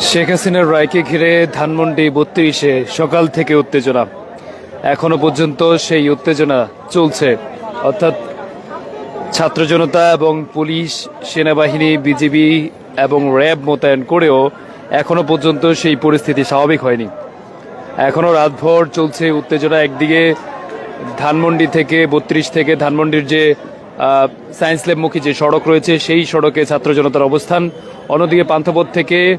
শেখ হাসিনার রায়কে ঘিরে ধানমন্ডি বত্রিশে সকাল থেকে উত্তেজনা। এখনও পর্যন্ত সেই উত্তেজনা চলছে। অর্থাৎ ছাত্র জনতা এবং পুলিশ, সেনাবাহিনী, বিজিবি এবং র্যাব মোতায়েন করেও এখনও পর্যন্ত সেই পরিস্থিতি স্বাভাবিক হয়নি। এখনও রাতভর চলছে উত্তেজনা একদিকে ধানমন্ডি থেকে, বত্রিশ থেকে ধানমন্ডির যে সায়েন্স ল্যাবমুখী যে সড়ক রয়েছে, সেই সড়কে ছাত্র জনতার অবস্থান। অন্যদিকে পান্থপথ থেকে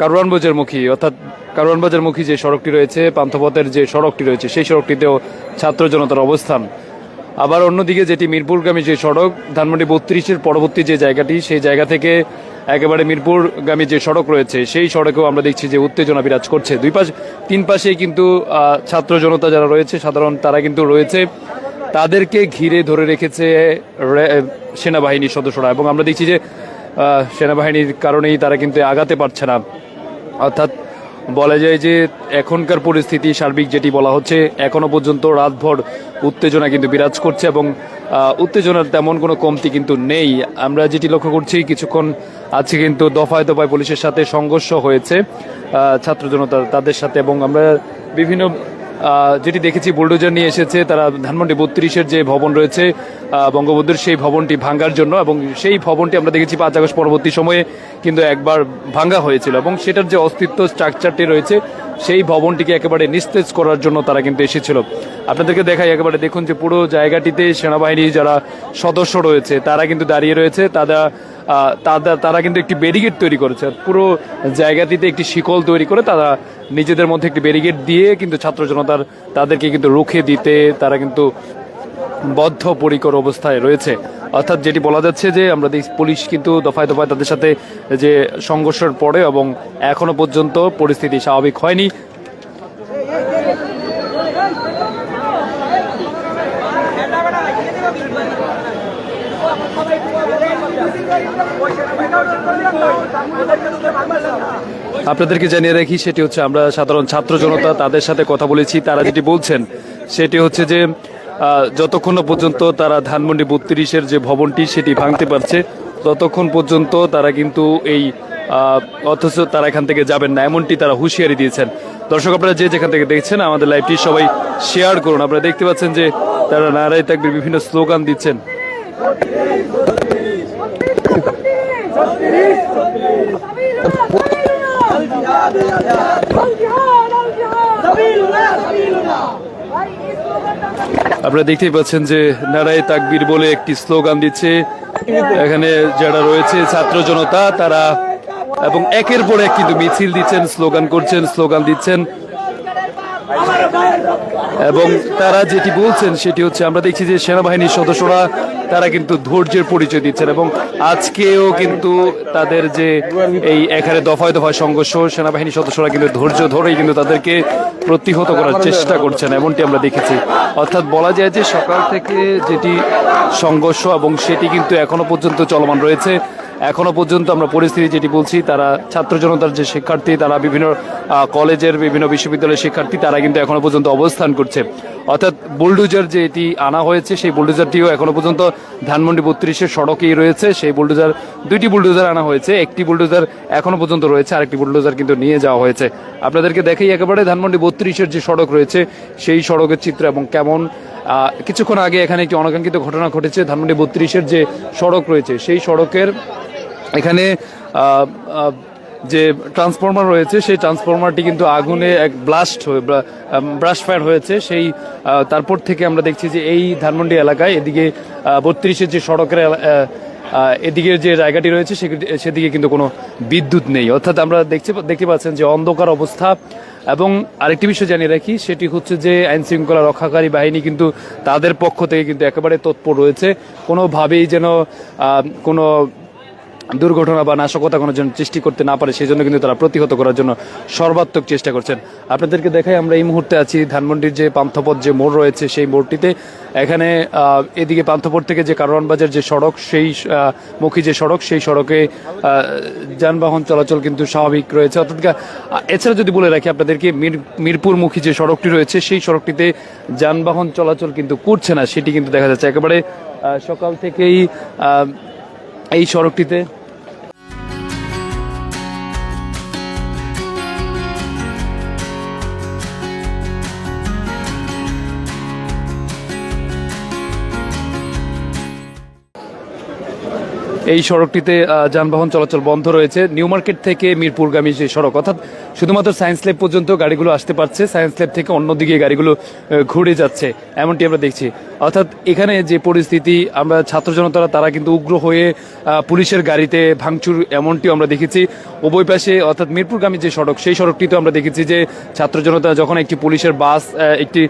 কারওয়ানবাজার মুখী, অর্থাৎ কারওয়ানবাজার মুখী যে সড়কটি রয়েছে, পান্থপথের যে সড়কটি রয়েছে, সেই সড়কটিতেও ছাত্র জনতার অবস্থান। আবার অন্যদিকে যেটি মিরপুরগামী যে সড়ক, ধানমন্ডি বত্রিশের পরবর্তী যে জায়গাটি, সেই জায়গা থেকে একেবারে মিরপুরগামী যে সড়ক রয়েছে, সেই সড়কেও আমরা দেখছি যে উত্তেজনা বিরাজ করছে। দুই পাশ, তিন পাশেই কিন্তু ছাত্র জনতা যারা রয়েছে, সাধারণ তারা কিন্তু রয়েছে। তাদেরকে ঘিরে ধরে রেখেছে সেনাবাহিনীর সদস্যরা। এবং আমরা দেখছি যে সেনাবাহিনীর কারণেই তারা কিন্তু আগাতে পারছে না। অর্থাৎ বলা যায় যে এখনকার পরিস্থিতি, সার্বিক যেটি বলা হচ্ছে, এখনও পর্যন্ত রাতভর উত্তেজনা কিন্তু বিরাজ করছে এবং উত্তেজনার তেমন কোনো কমতি কিন্তু নেই। আমরা যেটি লক্ষ্য করছি, কিছুক্ষণ আজকে কিন্তু দফায় দফায় পুলিশের সাথে সংঘর্ষ হয়েছে ছাত্র জনতা তাদের সাথে এবং আমরা বিভিন্ন যেটি দেখেছি, বুলডোজার নিয়ে এসেছে তারা ধানমন্ডি বত্রিশের যে ভবন রয়েছে বঙ্গবন্ধুর সেই ভবনটি ভাঙ্গার জন্য এবং সেই ভবনটি আমরা দেখেছি পাঁচ আগস্ট পরবর্তী সময়ে কিন্তু একবার ভাঙ্গা হয়েছিল এবং সেটার যে অস্তিত্ব স্ট্রাকচারটি রয়েছে সেই ভবনটিকে একেবারে নিস্তেজ করার জন্য তারা কিন্তু এসেছিল। আপনাদেরকে দেখাই, একেবারে দেখুন যে পুরো জায়গাটিতে সেনাবাহিনীর যারা সদস্য রয়েছে, তারা কিন্তু দাঁড়িয়ে রয়েছে। তারা তারা কিন্তু একটি ব্যারিগেড তৈরি করেছে। পুরো জায়গাটিতে একটি শিকল তৈরি করে তারা নিজেদের মধ্যে একটি ব্যারিগেড দিয়ে কিন্তু ছাত্র জনতার তাদেরকে কিন্তু রুখে দিতে, তারা কিন্তু বদ্ধপরিকর অবস্থায় রয়েছে। অর্থাৎ যেটি বলা যাচ্ছে যে, আমরা পুলিশ কিন্তু দফায় দফায় তাদের সাথে যে সংঘর্ষের পরে এবং এখনও পর্যন্ত পরিস্থিতি স্বাভাবিক হয়নি। আপনাদেরকে জানিয়ে রাখি, সেটি হচ্ছে আমরা সাধারণ ছাত্র জনতা, তাদের সাথে কথা বলেছি। তারা যেটি বলছেন, সেটি হচ্ছে যে যতক্ষণ পর্যন্ত তারা ধানমন্ডি বত্রিশের যে ভবনটি সেটি ভাঙতে পারছে, ততক্ষণ পর্যন্ত তারা কিন্তু এই অথচ তারা এখান থেকে যাবেন না, এমনটি তারা হুঁশিয়ারি দিয়েছেন। দর্শক, আপনারা যে যেখান থেকে দেখছেন, আমাদের লাইভটি সবাই শেয়ার করুন। আপনারা দেখতে পাচ্ছেন যে তারা নারায় তাকবির বিভিন্ন স্লোগান দিচ্ছেন। আপনারা দেখতেই পাচ্ছেন যে নারায় তাকবীর বলে একটি স্লোগান দিচ্ছে। এখানে যারা রয়েছে, ছাত্র জনতা, তারা এবং একের পর এক কিন্তু মিছিল দিচ্ছেন, স্লোগান করছেন, স্লোগান দিচ্ছেন। এবং তারা যেটি বলছেন সেটি হচ্ছে আমরা দেখছি যে সেনাবাহিনীর সদস্যরা তারা কিন্তু ধৈর্যের পরিচয় দিচ্ছেন এবং আজকেও কিন্তু তাদের যে এই এখানে দফায় দফায় সংঘর্ষ সেনাবাহিনীর সদস্যরা কিন্তু ধৈর্য ধরেই কিন্তু তাদেরকে প্রতিহত করার চেষ্টা করছেন এমনটি আমরা দেখেছি। অর্থাৎ বলা যায় যে সকাল থেকে যেটি সংঘর্ষ এবং সেটি কিন্তু এখনও পর্যন্ত চলমান রয়েছে। এখনও পর্যন্ত আমরা পরিস্থিতি যেটি বলছি, তারা ছাত্র জনতার যে শিক্ষার্থী, তারা বিভিন্ন কলেজের বিভিন্ন বিশ্ববিদ্যালয়ের শিক্ষার্থী, তারা কিন্তু এখনও পর্যন্ত অবস্থান করছে। অর্থাৎ বুলডোজার যে এটি আনা হয়েছে, সেই বুলডোজারটিও এখনও পর্যন্ত ধানমন্ডি বত্রিশের সড়কেই রয়েছে। সেই বুলডোজার, দুইটি বুলডোজার আনা হয়েছে। একটি বুলডোজার এখনও পর্যন্ত রয়েছে, আরেকটি বুলডোজার কিন্তু নিয়ে যাওয়া হয়েছে। আপনাদেরকে দেখেই একেবারে ধানমন্ডি বত্রিশের যে সড়ক রয়েছে, সেই সড়কের চিত্র এবং কেমন কিছুক্ষণ আগে এখানে একটি অনাকাঙ্ক্ষিত ঘটনা ঘটেছে। ধানমন্ডি বত্রিশের যে সড়ক রয়েছে, সেই সড়কের এখানে যে ট্রান্সফরমার রয়েছে, সেই ট্রান্সফরমারটি কিন্তু আগুনে এক ব্লাস্ট হয়ে ব্রাশ ফায়ার হয়েছে। সেই তারপর থেকে আমরা দেখছি যে এই ধানমন্ডি এলাকায় এদিকে বত্রিশের যে সড়কের এদিকের যে জায়গাটি রয়েছে সেদিকে কিন্তু কোনো বিদ্যুৎ নেই। অর্থাৎ আমরা দেখছি, দেখতে পাচ্ছেন যে অন্ধকার অবস্থা। এবং আরেকটি বিষয় জানিয়ে রাখি, সেটি হচ্ছে যে আইন শৃঙ্খলা রক্ষাকারী বাহিনী কিন্তু তাদের পক্ষ থেকে কিন্তু একেবারে তৎপর রয়েছে। কোনোভাবেই যেন কোনো দুর্ঘটনা বা নাশকতা কোনো জন্য সৃষ্টি করতে না পারে সেই জন্য কিন্তু তারা প্রতিহত করার জন্য সর্বাত্মক চেষ্টা করছেন। আপনাদেরকে দেখাই আমরা এই মুহূর্তে আছি ধানমন্ডির যে পান্থপথ যে মোড় রয়েছে সেই মোড়টিতে। এখানে এদিকে পান্থপথ থেকে যে কারওয়ান বাজার যে সড়ক, সেই মুখী যে সড়ক, সেই সড়কে যানবাহন চলাচল কিন্তু স্বাভাবিক রয়েছে। অর্থাৎ এছাড়া যদি বলে রাখি আপনাদেরকে, মির- মিরপুরমুখী যে সড়কটি রয়েছে, সেই সড়কটিতে যানবাহন চলাচল কিন্তু করছে না, সেটি কিন্তু দেখা যাচ্ছে। একেবারে সকাল থেকেই এই সড়কটিতে এই সড়কটিতে যানবাহন চলাচল বন্ধ রয়েছে। নিউ মার্কেট থেকে মিরপুরগামী যে সড়ক অর্থাৎ শুধুমাত্র সায়েন্স ল্যাব পর্যন্ত গাড়িগুলো আসতে পারছে। সায়েন্স ল্যাব থেকে অন্যদিকে গাড়িগুলো ঘুরে যাচ্ছে এমনটি আমরা দেখছি। অর্থাৎ এখানে যে পরিস্থিতি আমরা ছাত্র জনতারা তারা কিন্তু উগ্র হয়ে পুলিশের গাড়িতে ভাঙচুর এমনটি আমরা দেখেছি। উভয় পাশে অর্থাৎ মিরপুরগামী যে সড়ক সেই সড়কটিতে আমরা দেখেছি যে ছাত্র জনতা যখন একটি পুলিশের বাস একটি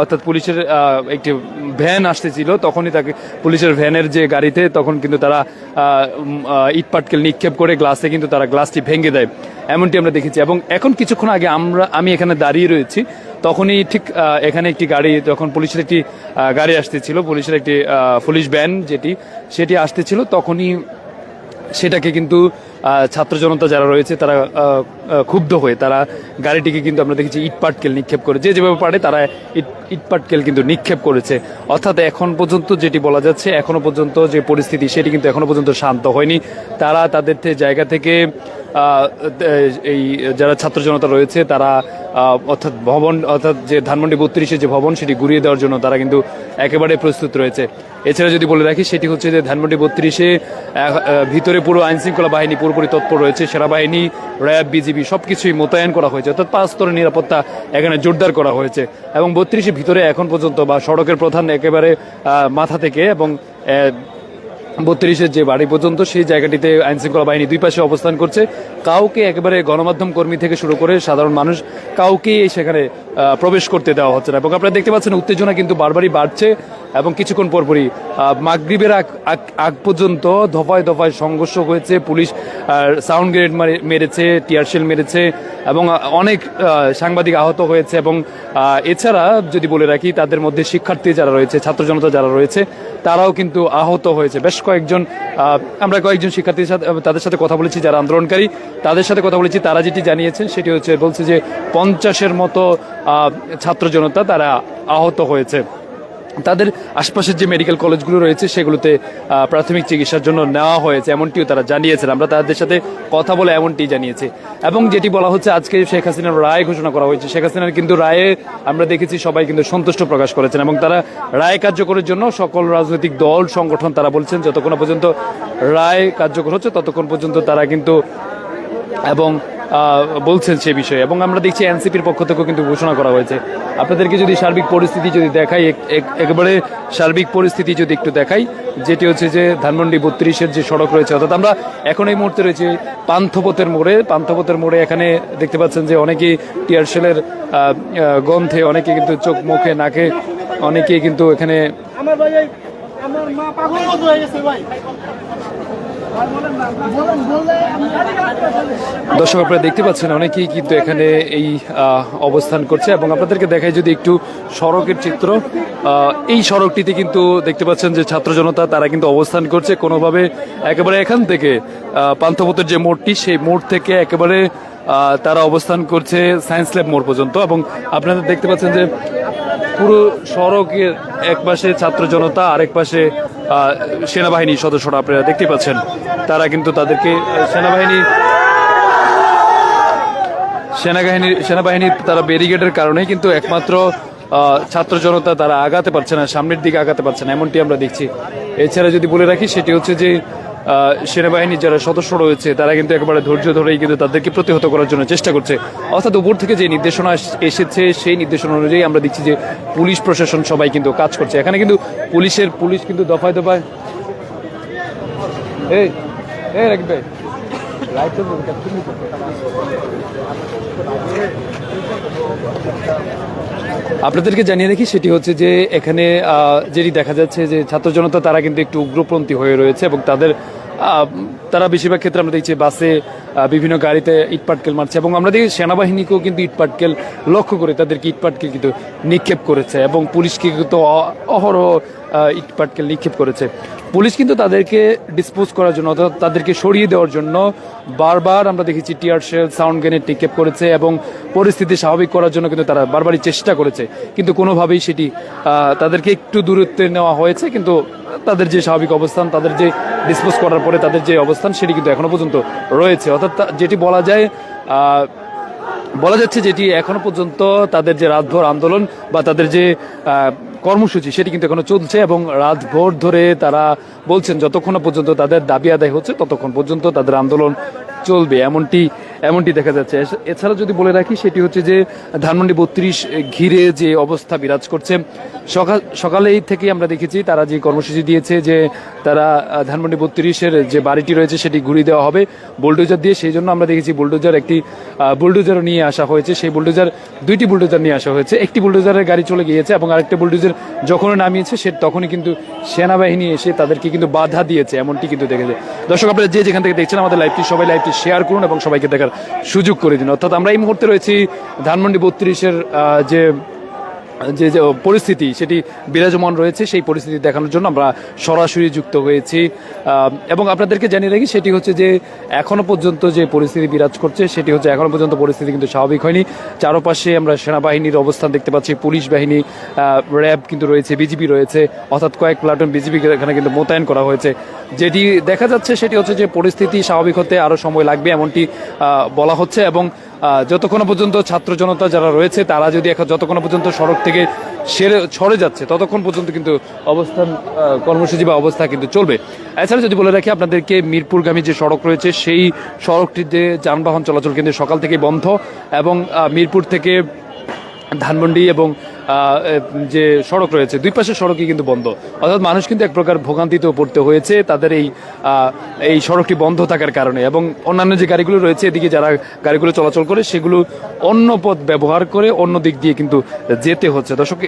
অর্থাৎ পুলিশের একটি ভ্যান আসতেছিল তখনই তাকে পুলিশের ভ্যানের যে গাড়িতে তখন কিন্তু তারা আহ, উম, আহ, ইট পাটকেল নিক্ষেপ করে গ্লাসে কিন্তু তারা গ্লাসটি ভেঙে দেয় এমনটি আমরা দেখেছি। এবং এখন কিছুক্ষণ আগে আমরা, আমি এখানে দাঁড়িয়ে রয়েছি, তখনই ঠিক এখানে একটি গাড়ি, যখন পুলিশের একটি গাড়ি আসতেছিল, পুলিশের একটি পুলিশ ভ্যান যেটি, সেটি আসতেছিল, তখনই সেটাকে কিন্তু ছাত্র জনতা যারা রয়েছে, তারা ক্ষুব্ধ হয়ে, তারা গাড়িটিকে কিন্তু আমরা দেখেছি ইটপাটকেল নিক্ষেপ করে, যে যেভাবে পারে তারা ইট ইটপাটকেল কিন্তু নিক্ষেপ করেছে। অর্থাৎ এখন পর্যন্ত যেটি বলা যাচ্ছে, এখনও পর্যন্ত যে পরিস্থিতি, সেটি কিন্তু এখনও পর্যন্ত শান্ত হয়নি। তারা তাদের জায়গা থেকে এই যারা ছাত্র জনতা রয়েছে, তারা অর্থাৎ ভবন, অর্থাৎ যে ধানমন্ডি বত্রিশে যে ভবন, সেটি ঘুরিয়ে দেওয়ার জন্য তারা কিন্তু একেবারে প্রস্তুত রয়েছে। এছাড়া যদি বলে রাখি, সেটি হচ্ছে যে ধানমন্ডি বত্রিশে ভিতরে পুরো আইনশৃঙ্খলা বাহিনী পুরোপুরি তৎপর রয়েছে। সেনাবাহিনী, র্যাব, বিজিবি সব কিছুই মোতায়েন করা হয়েছে। অর্থাৎ পাঁচ স্তরের নিরাপত্তা এখানে জোরদার করা হয়েছে। এবং বত্রিশে ভিতরে এখন পর্যন্ত বা সড়কের প্রধান একেবারে মাথা থেকে এবং বত্রিশের যে বাড়ি পর্যন্ত, সেই জায়গাটিতে আইন শৃঙ্খলা বাহিনী দুই পাশে অবস্থান করছে। কাউকে একেবারে গণমাধ্যম কর্মী থেকে শুরু করে সাধারণ মানুষ, কাউকেই সেখানে প্রবেশ করতে দেওয়া হচ্ছে না। এবং আপনারা দেখতে পাচ্ছেন, উত্তেজনা কিন্তু বারবারই বাড়ছে এবং কিছুক্ষণ পরপরই মাগরিবের আগ, আগ- পর্যন্ত দফায় দফায় সংঘর্ষ হয়েছে। পুলিশ সাউন্ড গ্রেড মেরেছে টিয়ারশেল মেরেছে এবং অনেক সাংবাদিক আহত হয়েছে এবং এছাড়া যদি বলে রাখি, তাদের মধ্যে শিক্ষার্থী যারা রয়েছে, ছাত্র জনতা যারা রয়েছে, তারাও কিন্তু আহত হয়েছে। বেশ কয়েকজন আমরা কয়েকজন শিক্ষার্থীর সাথে তাদের সাথে কথা বলেছি, যারা আন্দোলনকারী, তাদের সাথে কথা বলেছি, তারা যেটি জানিয়েছেন, সেটি হচ্ছে, বলছে যে পঞ্চাশের মতো ছাত্র জনতা তারা আহত হয়েছে। তাদের আশপাশের যে মেডিকেল কলেজগুলো রয়েছে, সেগুলোতে প্রাথমিক চিকিৎসার জন্য নেওয়া হয়েছে, এমনটিও তারা জানিয়েছেন। আমরা তাদের সাথে কথা বলে এমনটি জানিয়েছি। এবং যেটি বলা হচ্ছে, আজকে শেখ হাসিনার রায় ঘোষণা করা হয়েছে। শেখ হাসিনার কিন্তু রায়ে আমরা দেখেছি, সবাই কিন্তু সন্তুষ্ট প্রকাশ করেছেন এবং তারা রায় কার্যকরের জন্য সকল রাজনৈতিক দল, সংগঠন তারা বলছেন, যতক্ষণ পর্যন্ত রায় কার্যকর হচ্ছে, ততক্ষণ পর্যন্ত তারা কিন্তু এবং বলছেন সে বিষয়ে। এবং আমরা দেখছি এনসিপির পক্ষ থেকেও কিন্তু ঘোষণা করা হয়েছে। আপনাদেরকে যদি সার্বিক পরিস্থিতি যদি দেখাই, এক- এক- একেবারে সার্বিক পরিস্থিতি যদি একটু দেখাই, যেটি হচ্ছে যে ধানমন্ডি বত্রিশের যে সড়ক রয়েছে, অর্থাৎ আমরা এখন এই মুহূর্তে রয়েছে পান্থপথের মোড়ে। পান্থপথের মোড়ে এখানে দেখতে পাচ্ছেন যে অনেকেই টিয়ারশেলের গন্ধে, অনেকে কিন্তু চোখ, মুখে, নাকে, অনেকেই কিন্তু এখানে ভাই বলেন দর্শক, আপনারা দেখতে পাচ্ছেন অনেকেই কিন্তু এখানে এই অবস্থান করছে এবং আপনাদেরকে দেখাই যদি একটু সড়কের চিত্র এই সড়কটিতে কিন্তু দেখতে পাচ্ছেন যে ছাত্র জনতা তারা কিন্তু অবস্থান করছে। কোনোভাবে একেবারে এখান থেকে পান্থপথের যে মোড়টি, সেই মোড় থেকে একেবারে তারা অবস্থান করছে সায়েন্স ল্যাব মোড় পর্যন্ত এবং আপনারা দেখতে পাচ্ছেন যে পুরো সড়কের এক পাশে ছাত্র জনতা, আরেক পাশে সেনাবাহিনীর সদস্যরা আপনারা দেখতে পাচ্ছেন। তারা কিন্তু তাদেরকে সেনাবাহিনী সেনাবাহিনী সেনাবাহিনী তারা ব্যারিকেডের কারণে কিন্তু একমাত্র ছাত্র জনতা তারা আগাতে পারছে না, সামনের দিকে আগাতে পারছে না, এমনটি আমরা দেখছি। এছাড়া যদি বলে রাখি, সেটি হচ্ছে যে সেনাবাহিনীর যারা সদস্য রয়েছে, তারা কিন্তু একেবারে ধৈর্য ধরেই কিন্তু তাদেরকে প্রতিহত করার জন্য চেষ্টা করছে। অর্থাৎ উপর থেকে যে নির্দেশনা এসেছে, সেই নির্দেশনা অনুযায়ী আমরা দেখছি যে, পুলিশ প্রশাসন সবাই কিন্তু কাজ করছে। এখানে কিন্তু পুলিশের, পুলিশ কিন্তু দফায় দফায় এই রাখবে লাইট আপনাদেরকে জানিয়ে রাখি, সেটি হচ্ছে যে এখানে যেটি দেখা যাচ্ছে যে ছাত্র জনতা তারা কিন্তু একটু উগ্রপন্থী হয়ে রয়েছে এবং তাদের তারা বেশিরভাগ ক্ষেত্রে আমরা দেখছি বাসে বিভিন্ন গাড়িতে ইটপাটকেল মারছে এবং আমরা দেখি সেনাবাহিনীকেও কিন্তু ইটপাটকেল লক্ষ্য করে তাদেরকে ইটপাটকেল কিন্তু নিক্ষেপ করেছে এবং পুলিশকে কিন্তু অহরহ ইটপাটকেল নিক্ষেপ করেছে। পুলিশ কিন্তু তাদেরকে ডিসপোজ করার জন্য অর্থাৎ তাদেরকে সরিয়ে দেওয়ার জন্য বারবার আমরা দেখেছি টিয়ার শেল সাউন্ড গ্রেনেড নিক্ষেপ করেছে এবং পরিস্থিতি স্বাভাবিক করার জন্য কিন্তু তারা বারবারই চেষ্টা করেছে। কিন্তু কোনোভাবেই সেটি তাদেরকে একটু দূরত্বে নেওয়া হয়েছে, কিন্তু তাদের যে স্বাভাবিক অবস্থান, তাদের যে ডিসপোজ করার পরে তাদের যে অবস্থান, সেটি কিন্তু এখনও পর্যন্ত রয়েছে। অর্থাৎ যেটি বলা যায় বলা যাচ্ছে যেটি এখনও পর্যন্ত তাদের যে রাতভর আন্দোলন বা তাদের যে কর্মসূচি সেটি কিন্তু এখনও চলছে এবং রাতভর ধরে তারা বলছেন, যতক্ষণ পর্যন্ত তাদের দাবি আদায় হচ্ছে, ততক্ষণ পর্যন্ত তাদের আন্দোলন চলবে। এমনটি এমনটি দেখা যাচ্ছে। এছ- এছাড়া যদি বলে রাখি, সেটি হচ্ছে যে, ধানমন্ডি বত্রিশ ঘিরে যে অবস্থা বিরাজ করছে, সকাল, সকালেই থেকে আমরা দেখেছি, তারা যে কর্মসূচি দিয়েছে যে, তারা ধানমন্ডি বত্রিশের যে বাড়িটি রয়েছে, সেটি ঘুরিয়ে দেওয়া হবে বুলডোজার দিয়ে। সেই জন্য আমরা দেখেছি বুলডোজার একটি বুলডোজারও নিয়ে আসা হয়েছে। সেই বুলডোজার, দুইটি বুলডোজার নিয়ে আসা হয়েছে। একটি বুলডোজারের গাড়ি চলে গিয়েছে এবং আরেকটা বুলডোজার যখন নামিয়েছে, সে তখনই কিন্তু সেনাবাহিনী এসে তাদেরকে কিন্তু বাধা দিয়েছে, এমনটি কিন্তু দেখেছে। দর্শক, আপনারা যে যেখান থেকে দেখছেন আমাদের লাইভটি সবাই লাইভটি শেয়ার করুন এবং সবাইকে দেখার সুযোগ করে দিন। অর্থাৎ আমরা এই মুহূর্তে রয়েছি ধানমন্ডি বত্রিশের যে যে যে পরিস্থিতি, সেটি বিরাজমান রয়েছে, সেই পরিস্থিতি দেখানোর জন্য আমরা সরাসরি যুক্ত হয়েছি। এবং আপনাদেরকে জানিয়ে রাখি, সেটি হচ্ছে যে, এখনও পর্যন্ত যে পরিস্থিতি বিরাজ করছে, সেটি হচ্ছে এখনও পর্যন্ত পরিস্থিতি কিন্তু স্বাভাবিক হয়নি। চারপাশে আমরা সেনাবাহিনীর অবস্থান দেখতে পাচ্ছি, পুলিশ বাহিনী র্যাব কিন্তু রয়েছে, বিজিবি রয়েছে, অর্থাৎ কয়েক প্লাটুন বিজিবি এখানে কিন্তু মোতায়েন করা হয়েছে। যেটি দেখা যাচ্ছে, সেটি হচ্ছে যে, পরিস্থিতি স্বাভাবিক হতে আরও সময় লাগবে, এমনটি বলা হচ্ছে এবং যতক্ষণ পর্যন্ত ছাত্র জনতা যারা রয়েছে, তারা যদি এখন যতক্ষণ পর্যন্ত সড়ক থেকে সেরে সরে যাচ্ছে, ততক্ষণ পর্যন্ত কিন্তু অবস্থান কর্মসূচি বা অবস্থা কিন্তু চলবে। এছাড়া যদি বলে রাখি, আপনাদেরকে মিরপুরগামী যে সড়ক রয়েছে, সেই সড়কটিতে যানবাহন চলাচল কিন্তু সকাল থেকে বন্ধ এবং মিরপুর থেকে ধানমন্ডি এবং যে সড়ক রয়েছে, দুই পাশের সড়কই কিন্তু বন্ধ। অর্থাৎ মানুষ কিন্তু এক প্রকার ভোগান্তিতেও পড়তে হয়েছে তাদের এই এই সড়কটি বন্ধ থাকার কারণে এবং অন্যান্য যে গাড়িগুলো রয়েছে এদিকে যারা গাড়িগুলো চলাচল করে সেগুলো অন্য পথ ব্যবহার করে অন্য দিক দিয়ে কিন্তু যেতে হচ্ছে। দর্শক,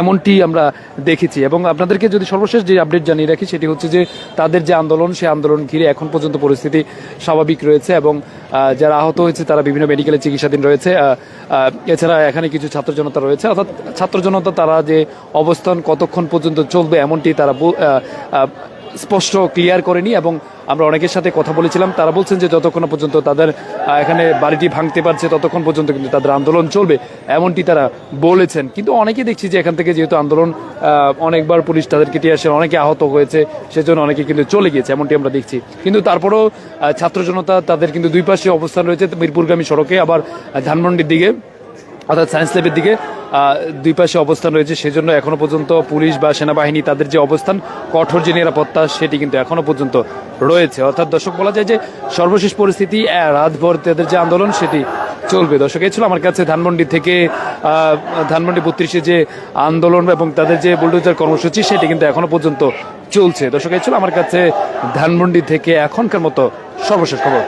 এমনটি আমরা দেখেছি এবং আপনাদেরকে যদি সর্বশেষ যে আপডেট জানিয়ে রাখি সেটি হচ্ছে যে তাদের যে আন্দোলন সেই আন্দোলন ঘিরে এখন পর্যন্ত পরিস্থিতি স্বাভাবিক রয়েছে এবং যারা আহত হয়েছে তারা বিভিন্ন মেডিকেলে চিকিৎসাধীন রয়েছে। এছাড়া এখানে কিছু ছাত্র জনতা রয়েছে। অর্থাৎ ছাত্র জনতা তারা যে অবস্থান কতক্ষণ পর্যন্ত চলবে এমনটি তারা স্পষ্ট ক্লিয়ার করেনি এবং আমরা অনেকের সাথে কথা বলেছিলাম। তারা বলছেন যে যতক্ষণ পর্যন্ত তাদের এখানে বাড়িটি ভাঙতে পারছে, ততক্ষণ পর্যন্ত কিন্তু তাদের আন্দোলন চলবে, এমনটি তারা বলেছেন। কিন্তু অনেকে দেখছি যে এখান থেকে যেহেতু আন্দোলন অনেকবার পুলিশ তাদেরকে দিয়ে আসে, অনেকে আহত হয়েছে, সেজন্য অনেকে কিন্তু চলে গিয়েছে, এমনটি আমরা দেখছি। কিন্তু তারপরেও ছাত্র জনতা তাদের কিন্তু দুই পাশে অবস্থান রয়েছে, মিরপুরগামী সড়কে, আবার ধানমন্ডির দিকে। অর্থাৎ সায়েন্স ল্যাবের দিকে দুই পাশে অবস্থান রয়েছে। সেজন্য এখনও পর্যন্ত পুলিশ বা সেনাবাহিনী তাদের যে অবস্থান, কঠোর যে নিরাপত্তা, সেটি কিন্তু এখনও পর্যন্ত রয়েছে। অর্থাৎ দর্শক, বলা যায় যে সর্বশেষ পরিস্থিতি রাতভর তাদের যে আন্দোলন, সেটি চলবে। দর্শক এই ছিল আমার কাছে ধানমন্ডি থেকে ধানমন্ডি বত্রিশে যে আন্দোলন এবং তাদের যে বুলডোজার কর্মসূচি, সেটি কিন্তু এখনও পর্যন্ত চলছে। দর্শক এই ছিল আমার কাছে ধানমন্ডি থেকে এখনকার মতো সর্বশেষ খবর।